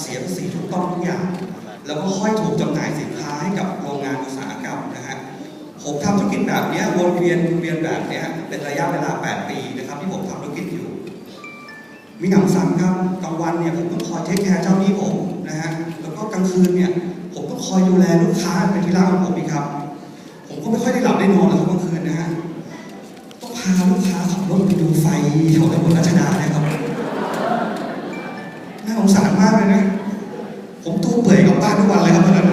เสียภาษีถูกต้องทุกอย่าง แล้วก็ค่อยถูกจำหน่ายสินค้าให้กับโรงงานอุตสาหกรรมนะฮะผมทำธุรกิจแบบนี้วนเวียนเวียนแบบนี้เป็นระยะเวลา 8 ปีนะครับที่ผมทำธุรกิจอยู่ มีหนำซ้ำครับกลางวันเนี่ยผมต้องคอยเทคแคร์เจ้าหนี้ผมนะฮะแล้วก็กลางคืนเนี่ยผมต้องคอยดูแลลูกค้าเป็นที่รักของผมอีกครับ ผมก็ไม่ค่อยได้หลับได้นอนเลยครับกลางคืนนะฮะต้องพาลูกค้าขับรถไปดูไฟแถวถนนรัชดานี่ยครับน่าสงสารากเลยนะ ผมตัวเปื่อยกลับบ้านทุกวันเลยครับตอนนั้น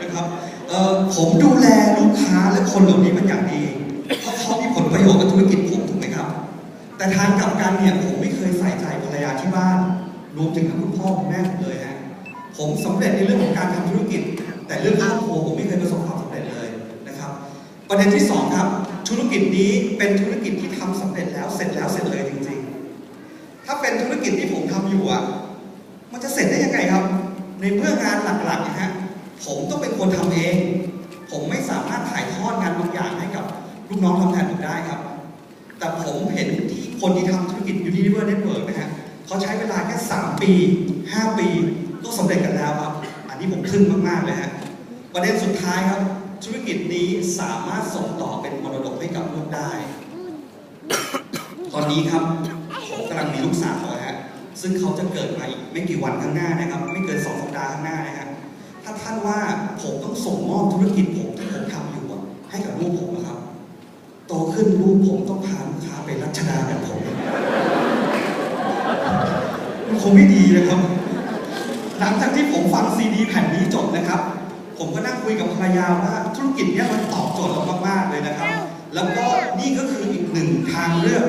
นะครับเอ่อผมดูแลลูกค้าและคนเหล่านี้มันอย่างดี เพราะเขามีผลประโยชน์กับธุรกิจผมถูกไหมครับ แต่ทางกลับกันเนี่ยผมไม่เคยใส่ใจภรรยาที่บ้านรวมถึงทั้งคุณพ่อคุณแม่ผมเลยฮะผมสำเร็จในเรื่องของการทำธุรกิจ แต่เรื่องครอบครัวผมไม่เคยประสบความสำเร็จเลยนะครับ ประเด็นที่สองครับธุรกิจนี้เป็นธุรกิจที่ทำสำเร็จแล้วเสร็จแล้วเสร็จเลยจริง ๆ ถ้าเป็นธุรกิจที่ผม อยู่อะ มันจะเสร็จได้ยังไงครับ ในเมื่องานหลักๆนะฮะ ผมต้องเป็นคนทำเอง ผมไม่สามารถถ่ายทอดงานบางอย่างให้กับลูกน้องทำแทนผมได้ครับ แต่ผมเห็นที่คนที่ทำธุรกิจ Unilever Network นะฮะเขาใช้เวลาแค่ 3 ปี 5 ปีก็สำเร็จกันแล้วครับ อันนี้ผมทึ่งมากๆเลยฮะ ประเด็นสุดท้ายครับ ธุรกิจนี้สามารถส่งต่อเป็นมรดกให้กับลูกได้ ตอนนี้ครับ ผมกำลังมีลูกสาวฮะ ซึ่งเขาจะเกิดมาอีกไม่กี่วันข้างหน้านะครับ ไม่เกินสองสัปดาห์ข้างหน้านะฮะถ้าท่านว่าผมต้องส่งมอบธุรกิจผมที่ผมทำอยู่ให้กับลูกผมนะครับ โตขึ้นลูกผมต้องพาลูกค้าไปรัชดาแบบผมมันคงไม่ดีนะครับ หลังจากที่ผมฟังซีดีแผ่นนี้จบนะครับ ผมก็นั่งคุยกับภรรยาว่าธุรกิจเนี้ยมันตอบโจทย์เรามากๆเลยนะครับ แล้วก็นี่ก็คืออีกหนึ่งทางเลือก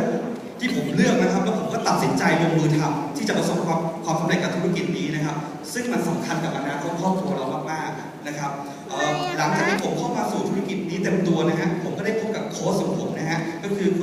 ที่ผมเลือกนะครับ แล้วผมก็ตัดสินใจลงมือทำ ที่จะประสบความความสำเร็จกับธุรกิจนี้นะครับ ซึ่งมันสำคัญกับอนาคตครอบครัวเรามากๆนะครับเอ่อหลังจากที่ผมเข้ามาสู่ธุรกิจนี้เต็มตัวนะฮะผมก็ได้พบกับโค้ชของผมนะฮะก็คือคุณ